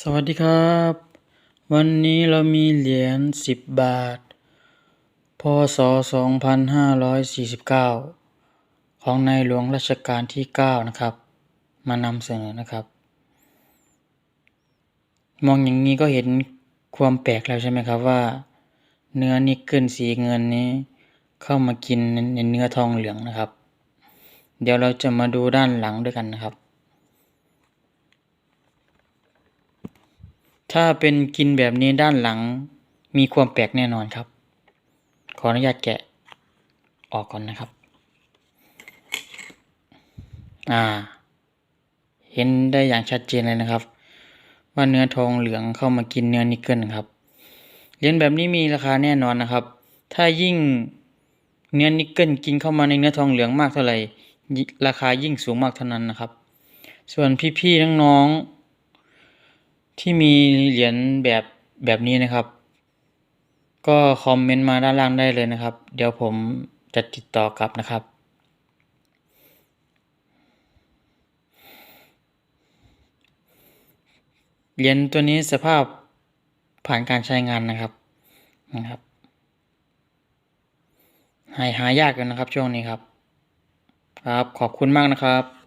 สวัสดีครับ วันนี้เรามีเหรียญสิบบาท พศสองพันห้าร้อยสี่สิบเก้าของในหลวงรัชกาลที่เก้านะครับ มานำเสนอนะครับ มองอย่างนี้ก็เห็นความแปลกแล้วใช่ไหมครับว่า เนื้อนิกเกิลสีเงินนี้ เข้ามากินในเนื้อทองเหลืองนะครับ เดี๋ยวเราจะมาดูด้านหลังด้วยกันนะครับ ถ้าเป็นกินแบบนี้ด้านหลังมีความแปลกแน่นอนครับ ขออนุญาตแกะออกก่อนนะครับ อ่า เห็นได้อย่างชัดเจนเลยนะครับ ว่าเนื้อทองเหลืองเข้ามากินเนื้อนิกเกิลครับ เหรียญแบบนี้มีราคาแน่นอนนะครับ ถ้ายิ่งเนื้อนิกเกิลกินเข้ามาในเนื้อทองเหลืองมากเท่าไหร่ ราคายิ่งสูงมากเท่านั้นนะครับ ส่วนพี่ๆน้องๆ ที่มีเหรียญแบบแบบนี้นะครับ ก็คอมเมนต์มาด้านล่างได้เลยนะครับ เดี๋ยวผมจะติดต่อกลับนะครับเหรียญตัวนี้สภาพผ่านการใช้งานนะครับนะครับ หายหายากกันนะครับช่วงนี้ครับ ครับขอบคุณมากนะครับ